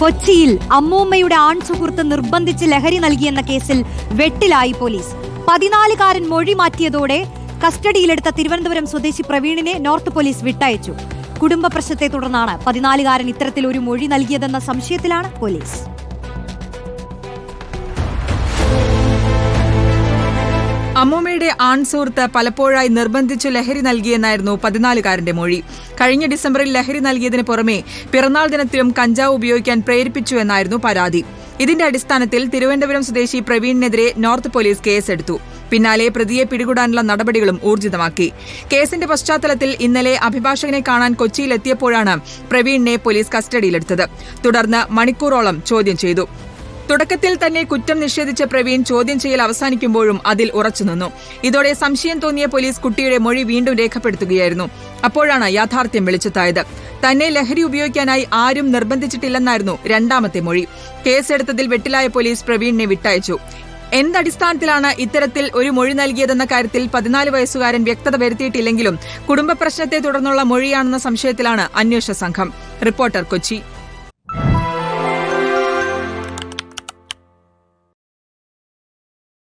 കൊച്ചിയിൽ അമ്മൂമ്മയുടെ ആൺ സുഹൃത്ത് നിർബന്ധിച്ച് ലഹരി നൽകിയെന്ന കേസിൽ വെട്ടിലായി പോലീസ്. പതിനാലുകാരൻ മൊഴി മാറ്റിയതോടെ കസ്റ്റഡിയിലെടുത്ത തിരുവനന്തപുരം സ്വദേശി പ്രവീണിനെ നോർത്ത് പോലീസ് വിട്ടയച്ചു. കുടുംബ പ്രശ്നത്തെ തുടർന്നാണ് പതിനാലുകാരൻ ഇത്തരത്തിൽ ഒരു മൊഴി നൽകിയതെന്ന സംശയത്തിലാണ് പോലീസ്. അമ്മൂമ്മയുടെ ആൺ സുഹൃത്ത് പലപ്പോഴായി നിർബന്ധിച്ചു ലഹരി നൽകിയെന്നായിരുന്നു പതിനാലുകാരന്റെ മൊഴി. കഴിഞ്ഞ ഡിസംബറിൽ ലഹരി നൽകിയതിന് പുറമെ പിറന്നാൾ ദിനത്തിലും കഞ്ചാവ് ഉപയോഗിക്കാൻ പ്രേരിപ്പിച്ചു എന്നായിരുന്നു പരാതി. ഇതിന്റെ അടിസ്ഥാനത്തിൽ തിരുവനന്തപുരം സ്വദേശി പ്രവീണിനെതിരെ നോർത്ത് പോലീസ് കേസെടുത്തു. പിന്നാലെ പ്രതിയെ പിടികൂടാനുള്ള നടപടികളും ഊർജിതമാക്കി. കേസിന്റെ പശ്ചാത്തലത്തിൽ ഇന്നലെ അഭിഭാഷകനെ കാണാൻ കൊച്ചിയിലെത്തിയപ്പോഴാണ് പ്രവീണിനെ പോലീസ് കസ്റ്റഡിയിലെടുത്തത്. തുടർന്ന് മണിക്കൂറോളം ചോദ്യം ചെയ്തു. തുടക്കത്തിൽ തന്നെ കുറ്റം നിഷേധിച്ച പ്രവീൺ ചോദ്യം ചെയ്യൽ അവസാനിക്കുമ്പോഴും അതിൽ ഉറച്ചുനിന്നു ഇതോടെ സംശയം തോന്നിയ പോലീസ് കുട്ടിയുടെ മൊഴി വീണ്ടും രേഖപ്പെടുത്തുകയായിരുന്നു. അപ്പോഴാണ് യാഥാർത്ഥ്യം വെളിച്ചെത്തായത്. തന്നെ ലഹരി ഉപയോഗിക്കാനായി ആരും നിർബന്ധിച്ചിട്ടില്ലെന്നായിരുന്നു രണ്ടാമത്തെ മൊഴി. കേസെടുത്തതിൽ വെട്ടിലായ പോലീസ് പ്രവീണിനെ വിട്ടയച്ചു. എന്തടിസ്ഥാനത്തിലാണ് ഇത്തരത്തിൽ ഒരു മൊഴി നൽകിയതെന്ന കാര്യത്തിൽ പതിനാല് വയസ്സുകാരൻ വ്യക്തത വരുത്തിയിട്ടില്ലെങ്കിലും കുടുംബ പ്രശ്നത്തെ തുടർന്നുള്ള മൊഴിയാണെന്ന സംശയത്തിലാണ് അന്വേഷണ സംഘം. റിപ്പോർട്ടർ കൊച്ചി.